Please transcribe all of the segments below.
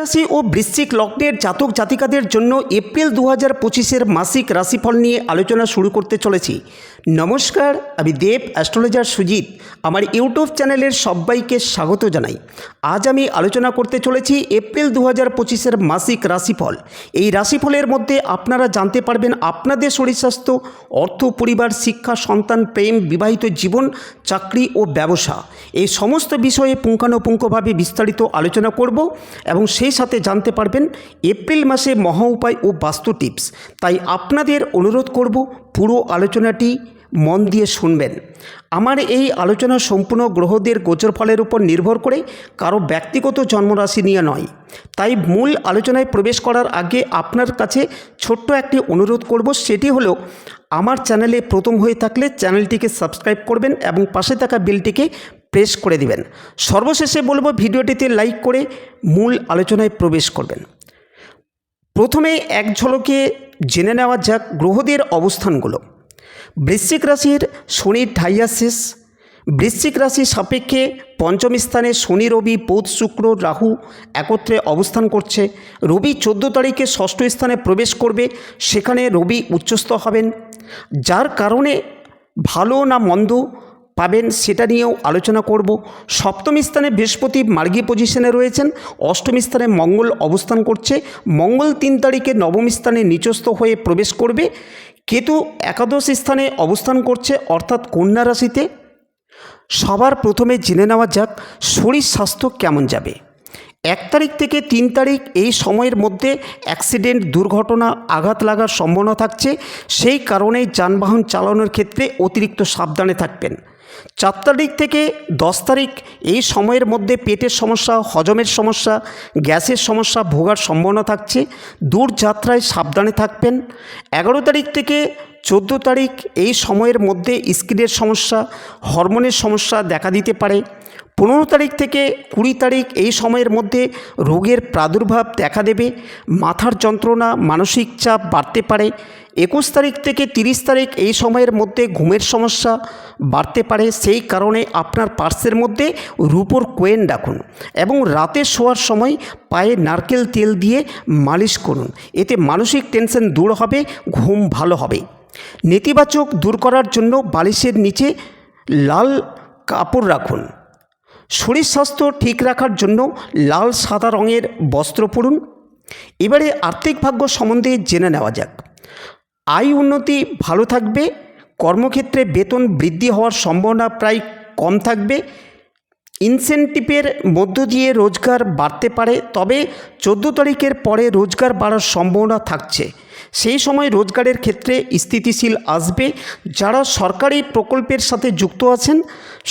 রাশি ও বৃশ্চিক লগ্নের জাতক জাতিকাদের জন্য এপ্রিল দু হাজার পঁচিশের মাসিক রাশিফল নিয়ে আলোচনা শুরু করতে চলেছি। নমস্কার, আমি দেব, অ্যাস্ট্রোলজার সুজিত। আমার ইউটিউব চ্যানেলের সবাইকে স্বাগত জানাই। আজ আমি আলোচনা করতে চলেছি এপ্রিল দু হাজার পঁচিশের মাসিক রাশিফল। এই রাশিফলের মধ্যে আপনারা জানতে পারবেন আপনাদের শরীর স্বাস্থ্য, অর্থ, পরিবার, শিক্ষা, সন্তান, প্রেম, বিবাহিত জীবন চাকরি ও ব্যবসা। এই সমস্ত বিষয়ে পুঙ্খানুপুঙ্খভাবে বিস্তারিত আলোচনা করব এবং সেই সাথে জানতে পারবেন এপ্রিল মাসে মহা উপায় ও বাস্তু টিপস। তাই আপনাদের অনুরোধ করব পুরো আলোচনাটি মন দিয়ে শুনবেন। আমার এই আলোচনা সম্পূর্ণ গ্রহদের গোচর ফলের উপর নির্ভর করে, কারও ব্যক্তিগত জন্মরাশি নিয়ে নয়। তাই মূল আলোচনায় প্রবেশ করার আগে আপনার কাছে ছোট্ট একটি অনুরোধ করব, সেটি হলো, আমার চ্যানেলে প্রথম হয়ে থাকলে চ্যানেলটিকে সাবস্ক্রাইব করবেন এবং পাশে থাকা বেলটিকে প্রেস করে দিবেন। সর্বশেষে বলব, ভিডিওটিতে লাইক করে মূল আলোচনায় প্রবেশ করবেন। প্রথমে এক ঝলকে জেনে নেওয়া যাক গ্রহদের অবস্থানগুলো। বৃশ্চিক রাশির শনির ঢাইয়া শেষ বৃশ্চিক রাশি সাপেক্ষে পঞ্চম স্থানে শনি, রবি পৌধ শুক্র, রাহু একত্রে অবস্থান করছে। রবি চোদ্দ তারিখে ষষ্ঠ স্থানে প্রবেশ করবে, সেখানে রবি উচ্চস্থ হবেন। যার কারণে ভালো না মন্দ পাবেন সেটা নিয়েও আলোচনা করব। সপ্তম স্থানে বৃহস্পতি মার্গী পজিশনে রয়েছেন, অষ্টম স্থানে মঙ্গল অবস্থান করছে। মঙ্গল তিন তারিখে নবম স্থানে নিচস্থ হয়ে প্রবেশ করবে। কেতু একাদশ স্থানে অবস্থান করছে অর্থাৎ কন্যা রাশিতে। সবার প্রথমে জেনে নেওয়া যাক শরীর স্বাস্থ্য কেমন যাবে। এক তারিখ থেকে তিন তারিখ এই সময়ের মধ্যে অ্যাক্সিডেন্ট, দুর্ঘটনা, আঘাত লাগার সম্ভাবনা থাকছে। সেই কারণে যানবাহন চালানোর ক্ষেত্রে অতিরিক্ত সাবধানে থাকবেন। চার তারিখ থেকে দশ তারিখ এই সময়ের মধ্যে পেটের সমস্যা, হজমের সমস্যা, গ্যাসের সমস্যা ভোগার সম্ভাবনা থাকছে। দূর যাত্রায় সাবধানে থাকবেন। এগারো তারিখ থেকে চোদ্দ তারিখ এই সময়ের মধ্যে স্কিনের সমস্যা, হরমোনের সমস্যা দেখা দিতে পারে। পনেরো তারিখ থেকে কুড়ি তারিখ এই সময়ের মধ্যে রোগের প্রাদুর্ভাব দেখা দেবে, মাথার যন্ত্রণা, মানসিক চাপ বাড়তে পারে, একুশ তারিখ থেকে তিরিশ তারিখ এই সময়ের মধ্যে ঘুমের সমস্যা বাড়তে পারে, সেই কারণে আপনার পার্সের মধ্যে রূপোর কোয়েন রাখুন এবং রাতে শোয়ার সময় পায়ে নারকেল তেল দিয়ে মালিশ করুন, এতে মানসিক টেনশন দূর হবে, ঘুম ভালো হবে। নেতিবাচক দূর করার জন্য বালিশের নিচে লাল কাপড় রাখুন। শরীর স্বাস্থ্য ঠিক রাখার জন্য লাল সাদা রঙের বস্ত্র পরুন। এবারে আর্থিক ভাগ্য সম্বন্ধে জেনে নেওয়া যাক। আয় উন্নতি ভালো থাকবে, কর্মক্ষেত্রে বেতন বৃদ্ধি হওয়ার সম্ভাবনা প্রায় কম থাকবে। ইনসেন্টিভের মধ্য দিয়ে রোজগার বাড়তে পারে, তবে চোদ্দ তারিখের পরে রোজগার বাড়ার সম্ভাবনা থাকছে। সেই সময় রোজগারের ক্ষেত্রে স্থিতিশীল আসবে। যারা সরকারি প্রকল্পের সাথে যুক্ত আছেন,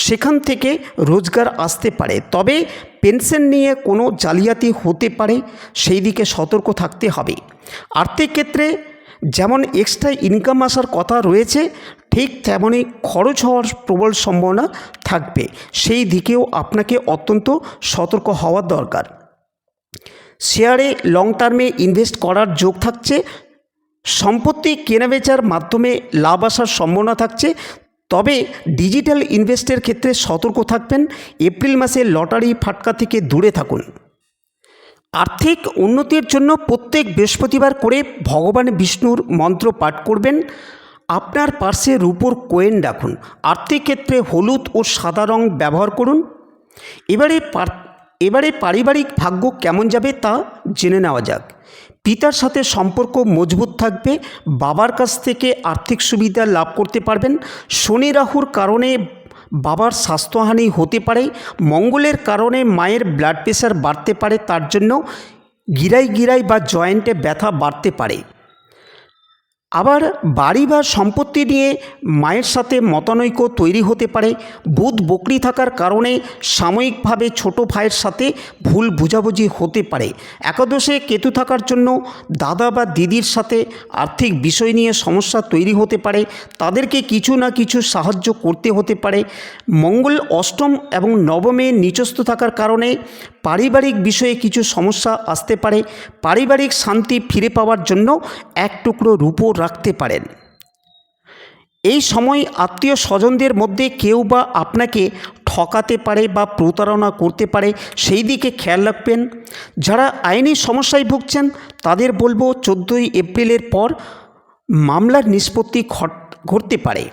সেখান থেকে রোজগার আসতে পারে। তবে পেনশন নিয়ে কোনো জালিয়াতি হতে পারে, সেই দিকে সতর্ক থাকতে হবে। আর্থিক ক্ষেত্রে যেমন এক্সট্রা ইনকাম আসার কথা রয়েছে, ঠিক তেমনই খরচ হওয়ার প্রবল সম্ভাবনা থাকবে। সেই দিকেও আপনাকে অত্যন্ত সতর্ক হওয়ার দরকার। শেয়ারে লং টার্মে ইনভেস্ট করার যোগ থাকছে সম্পত্তি কেনাবেচার মাধ্যমে লাভ আসার সম্ভাবনা থাকছে। তবে ডিজিটাল ইনভেস্টের ক্ষেত্রে সতর্ক থাকবেন। এপ্রিল মাসে লটারি ফাটকা থেকে দূরে থাকুন। আর্থিক উন্নতির জন্য প্রত্যেক বৃহস্পতিবার করে ভগবান বিষ্ণুর মন্ত্র পাঠ করবেন। আপনার পার্শ্বে রূপোর কোয়েন রাখুন। আর্থিক ক্ষেত্রে হলুদ ও সাদা রং ব্যবহার করুন। এবারে এবারে পারিবারিক ভাগ্য কেমন যাবে তা জেনে নেওয়া যাক। পিতার সাথে সম্পর্ক মজবুত থাকবে, বাবার কাছ থেকে আর্থিক সুবিধা লাভ করতে পারবেন। শনি রাহুর কারণে বাবার স্বাস্থ্যহানি হতে পারে, মঙ্গলের কারণে মায়ের ব্লাড প্রেশার বাড়তে পারে, তার জন্য গিরাই গিরাই বা জয়েন্টে ব্যথা বাড়তে পারে। আবার বাড়ি বা সম্পত্তি নিয়ে মায়ের সাথে মতানৈক্য তৈরি হতে পারে। বুধ বকরি থাকার কারণে সাময়িকভাবে ছোট ভাইয়ের সাথে ভুল বুঝাবুঝি হতে পারে। একাদশে কেতু থাকার জন্য দাদা বা দিদির সাথে আর্থিক বিষয় নিয়ে সমস্যা তৈরি হতে পারে। তাদেরকে কিছু না কিছু সাহায্য করতে হতে পারে। মঙ্গল অষ্টম এবং নবমে নিচস্থ থাকার কারণে পারিবারিক বিষয়ে কিছু সমস্যা আসতে পারে। পারিবারিক শান্তি ফিরে পাওয়ার জন্য এক টুকরো রূপো রাখতে পারেন। এই সময় আত্মীয় স্বজনদের মধ্যে কেউ বা আপনাকে ঠকাতে পারে বা প্রতারণা করতে পারে, সেই দিকে খেয়াল রাখবেন। যারা আইনি সমস্যায় ভুগছেন, তাদের বলব চোদ্দোই এপ্রিলের পর মামলার নিষ্পত্তি ঘট- ঘটতে পারে।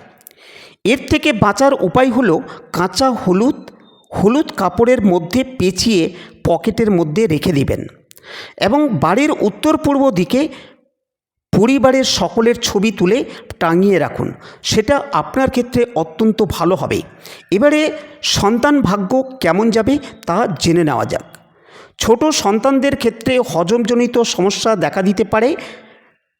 এর থেকে বাঁচার উপায় হলো কাঁচা হলুদ হলুদ কাপড়ের মধ্যে পেঁচিয়ে পকেটের মধ্যে রেখে দিবেন এবং বাড়ির উত্তর পূর্ব দিকে পরিবারের সকলের ছবি তুলে টাঙিয়ে রাখুন। সেটা আপনার ক্ষেত্রে অত্যন্ত ভালো হবে। এবারে সন্তান ভাগ্য কেমন যাবে তা জেনে নেওয়া যাক। ছোট সন্তানদের ক্ষেত্রে হজমজনিত সমস্যা দেখা দিতে পারে,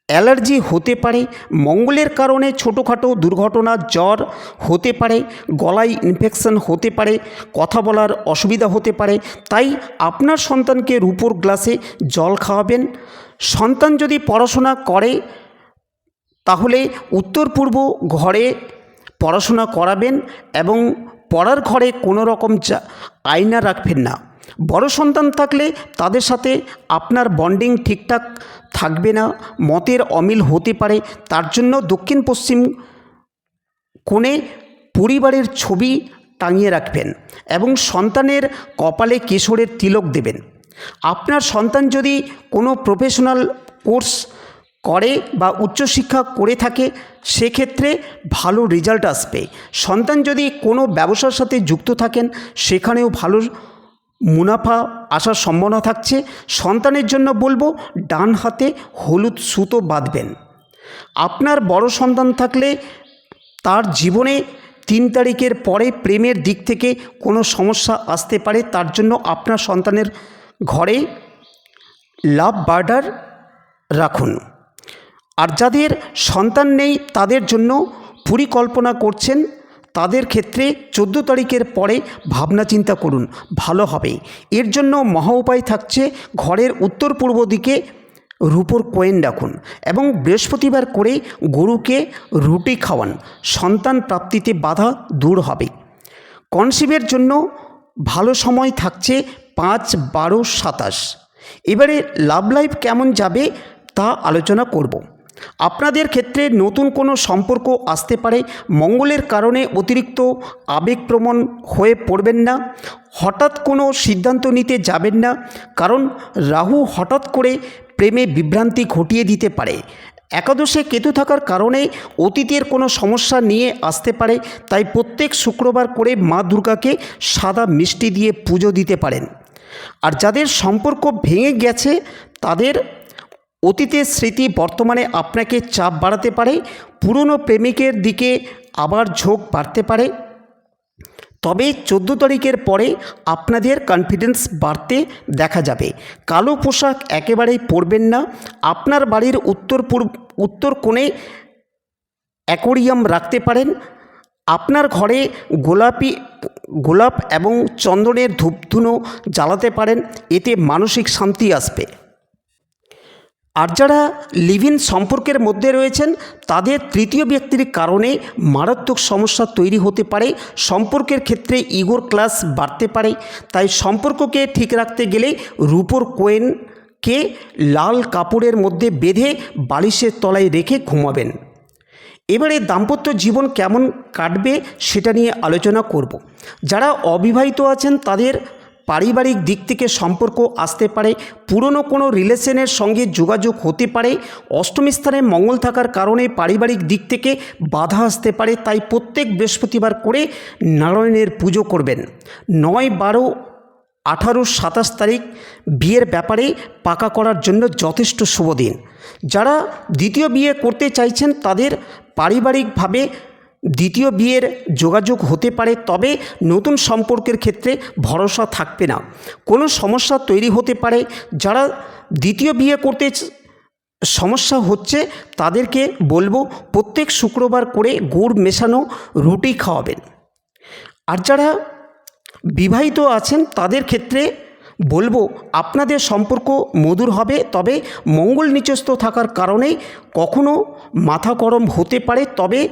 অ্যালার্জি হতে পারে, মঙ্গলের কারণে ছোটোখাটো দুর্ঘটনা, জ্বর হতে পারে, গলায় ইনফেকশন হতে পারে, কথা বলার অসুবিধা হতে পারে। তাই আপনার সন্তানকে রূপোর গ্লাসে জল খাওয়াবেন। সন্তান যদি পড়াশোনা করে, তাহলে উত্তর পূর্ব ঘরে পড়াশোনা করাবেন এবং পড়ার ঘরে কোনো রকম আয়না রাখবেন না। বড় সন্তান থাকলে তাদের সাথে আপনার বন্ডিং ঠিকঠাক থাকবে না, মতের অমিল হতে পারে। তার জন্য দক্ষিণ পশ্চিম কোণে পরিবারের ছবি টাঙিয়ে রাখবেন এবং সন্তানের কপালে কেশরের তিলক দেবেন। আপনার সন্তান যদি কোনো প্রফেশনাল কোর্স করে বা উচ্চশিক্ষা করে থাকে, সেক্ষেত্রে ভালো রেজাল্ট আসবে। সন্তান যদি কোনো ব্যবসার সাথে যুক্ত থাকেন, সেখানেও ভালো মুনাফা আসার সম্ভাবনা থাকছে। সন্তানের জন্য বলব, ডান হাতে হলুদ সুতো বাঁধবেন। আপনার বড় সন্তান থাকলে তার জীবনে তিন তারিখের পরে প্রেমের দিক থেকে কোনো সমস্যা আসতে পারে, তার জন্য আপনার সন্তানের ঘরে লাভ বার্ডার রাখুন। আর যাদের সন্তান নেই তাদের জন্য পরিকল্পনা করছেন। তাদের ক্ষেত্রে চোদ্দ তারিখের পরে ভাবনা চিন্তা করুন, ভালো হবে। এর জন্য মহা উপায় থাকছে ঘরের উত্তর পূর্ব দিকে রূপোর কোয়েন রাখুন এবং বৃহস্পতিবার করে গরুকে রুটি খাওয়ান। সন্তান প্রাপ্তিতে বাধা দূর হবে। কনসিভের জন্য ভালো সময় থাকছে পাঁচ, বারো, সাতাশ। এবারে লাভ লাইফ কেমন যাবে তা আলোচনা করব। আপনাদের ক্ষেত্রে নতুন কোনো সম্পর্ক আসতে পারে, মঙ্গলের কারণে অতিরিক্ত আবেগপ্রবণ হয়ে পড়বেন না, হঠাৎ কোনো সিদ্ধান্ত নিতে যাবেন না, কারণ রাহু হঠাৎ করে প্রেমে বিভ্রান্তি ঘটিয়ে দিতে পারে। একাদশে কেতু থাকার কারণে অতীতের কোনো সমস্যা নিয়ে আসতে পারে, তাই প্রত্যেক শুক্রবার করে মা দুর্গাকে সাদা মিষ্টি দিয়ে পুজো দিতে পারেন। আর যাদের সম্পর্ক ভেঙে গেছে, তাদের অতীতের স্মৃতি বর্তমানে আপনাকে চাপ বাড়াতে পারে, পুরনো প্রেমিকের দিকে আবার ঝোঁক বাড়তে পারে। তবে চোদ্দ তারিখের পরে আপনাদের কনফিডেন্স বাড়তে দেখা যাবে। কালো পোশাক একেবারেই পরবেন না। আপনার বাড়ির উত্তর পূর্ব, উত্তর কোণে অ্যাকোরিয়াম রাখতে পারেন। আপনার ঘরে গোলাপি গোলাপ এবং চন্দনের ধূপধুনো জ্বালাতে পারেন, এতে মানসিক শান্তি আসবে। আর যারা লিভ ইন সম্পর্কের মধ্যে রয়েছেন, তাদের তৃতীয় ব্যক্তির কারণে মারাত্মক সমস্যা তৈরি হতে পারে, সম্পর্কের ক্ষেত্রে ইগোর ক্লাস বাড়তে পারে। তাই সম্পর্ককে ঠিক রাখতে গেলে রূপোর কোয়েনকে লাল কাপড়ের মধ্যে বেঁধে বালিশের তলায় রেখে ঘুমাবেন। এবারে দাম্পত্য জীবন কেমন কাটবে সেটা নিয়ে আলোচনা করব। যারা অবিবাহিত আছেন, তাদের পারিবারিক দিক থেকে সম্পর্ক আসতে পারে, পুরনো কোনো রিলেশনের সঙ্গে যোগাযোগ হতে পারে, অষ্টম স্থানে মঙ্গল থাকার কারণে পারিবারিক দিক থেকে বাধা আসতে পারে, তাই প্রত্যেক বৃহস্পতিবার করে নারায়ণের পুজো করবেন। নয় বারো আঠারো সাতাশ তারিখ বিয়ের ব্যাপারে পাকা করার জন্য যথেষ্ট শুভ দিন। যারা দ্বিতীয় বিয়ে করতে চাইছেন, তাদের পারিবারিকভাবে দ্বিতীয় বিয়ের যোগাযোগ হতে পারে, তবে নতুন সম্পর্কের ক্ষেত্রে ভরসা থাকবে না। কোনো সমস্যা তৈরি হতে পারে, যারা দ্বিতীয় বিয়ে করতে সমস্যা হচ্ছে তাদেরকে বলব প্রত্যেক শুক্রবার করে গুড় মেশানো, রুটি খাওয়াবেন। আর যারা বিবাহিত আছেন তাদের ক্ষেত্রে বলব, আপনাদের সম্পর্ক মধুর হবে, তবে মঙ্গল নিচস্থ থাকার কারণে কখনো মাথা গরম হতে পারে, তবে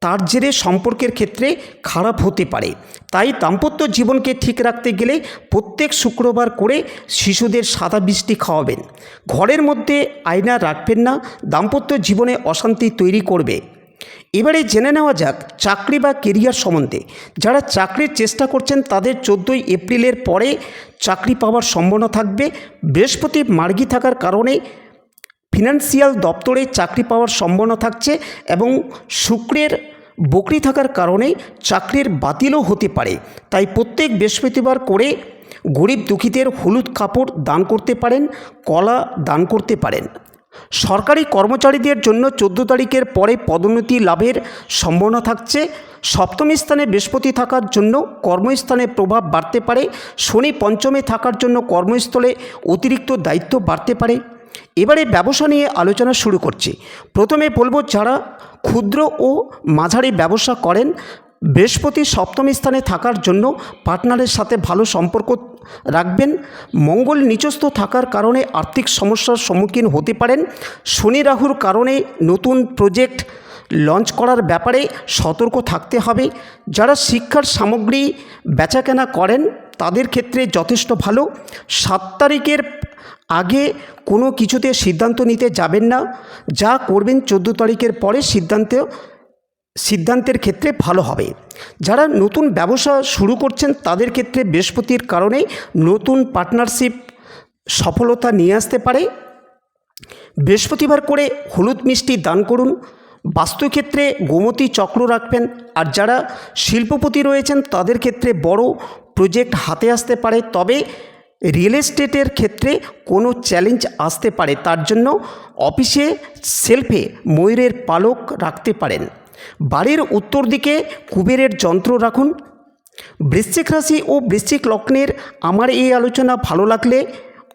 তার জেরে সম্পর্কের ক্ষেত্রে খারাপ হতে পারে। তাই দাম্পত্য জীবনকে ঠিক রাখতে গেলে প্রত্যেক শুক্রবার করে শিশুদের সাদা বৃষ্টি খাওয়াবেন। ঘরের মধ্যে আয়না রাখবেন না, দাম্পত্য জীবনে অশান্তি তৈরি করবে। এবারে জেনে নেওয়া যাক চাকরি বা কেরিয়ার সম্বন্ধে। যারা চাকরির চেষ্টা করছেন, তাদের চোদ্দোই এপ্রিলের পরে চাকরি পাওয়ার সম্ভাবনা থাকবে। বৃহস্পতি মার্গি থাকার কারণে ফিনান্সিয়াল দপ্তরে চাকরি পাওয়ার সম্ভাবনা থাকছে এবং শুক্রের বকরি থাকার কারণে চাকরির বাতিলও হতে পারে। তাই প্রত্যেক বৃহস্পতিবার করে গরিব দুঃখীদের হলুদ কাপড় দান করতে পারেন, কলা দান করতে পারেন। সরকারি কর্মচারীদের জন্য চোদ্দ তারিখের পরে পদোন্নতি লাভের সম্ভাবনা থাকছে। সপ্তম স্থানে বৃহস্পতি থাকার জন্য কর্মস্থানে প্রভাব বাড়তে পারে। শনি পঞ্চমে থাকার জন্য কর্মস্থলে অতিরিক্ত দায়িত্ব বাড়তে পারে। এবারে ব্যবসা নিয়ে আলোচনা শুরু করছি। প্রথমে বলব, যারা ক্ষুদ্র ও মাঝারি ব্যবসা করেন বৃহস্পতি সপ্তম স্থানে থাকার জন্য পার্টনারের সাথে ভালো সম্পর্ক রাখবেন। মঙ্গল নিচস্থ থাকার কারণে আর্থিক সমস্যার সম্মুখীন হতে পারেন। শনি রাহুর কারণে নতুন প্রজেক্ট লঞ্চ করার ব্যাপারে সতর্ক থাকতে হবে। যারা শিক্ষার সামগ্রী বেচাকেনা করেন, তাদের ক্ষেত্রে যথেষ্ট ভালো। সাত তারিখের আগে কোনো কিছুতে সিদ্ধান্ত নিতে যাবেন না। যা করবেন চোদ্দ তারিখের পরে সিদ্ধান্ত সিদ্ধান্তের ক্ষেত্রে ভালো হবে। যারা নতুন ব্যবসা শুরু করছেন, তাদের ক্ষেত্রে বৃহস্পতির কারণে নতুন পার্টনারশিপ সফলতা নিয়ে আসতে পারে। বৃহস্পতিবার করে হলুদ মিষ্টি দান করুন। বাস্তুক্ষেত্রে গোমতী চক্র রাখবেন। আর যারা শিল্পপতি রয়েছেন, তাদের ক্ষেত্রে বড় প্রজেক্ট হাতে আসতে পারে। তবে রিয়েল এস্টেটের ক্ষেত্রে কোনো চ্যালেঞ্জ আসতে পারে। তার জন্য অফিসে সেলফে ময়ূরের পালক রাখতে পারেন। বাড়ির উত্তর দিকে কুবেরের যন্ত্র রাখুন। বৃশ্চিক রাশি ও বৃশ্চিক লগ্নের আমার এই আলোচনা ভালো লাগলে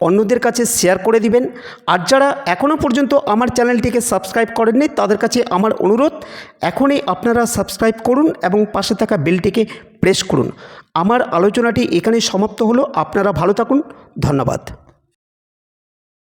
অন্যদের কাছে শেয়ার করে দিবেন। আর যারা এখনও পর্যন্ত আমার চ্যানেলটিকে সাবস্ক্রাইব করেননি, তাদের কাছে আমার অনুরোধ, এখনই আপনারা সাবস্ক্রাইব করুন এবং পাশে থাকা বেলটিকে প্রেস করুন। আমার আলোচনাটি এখানে সমাপ্ত হলো। আপনারা ভালো থাকুন। ধন্যবাদ।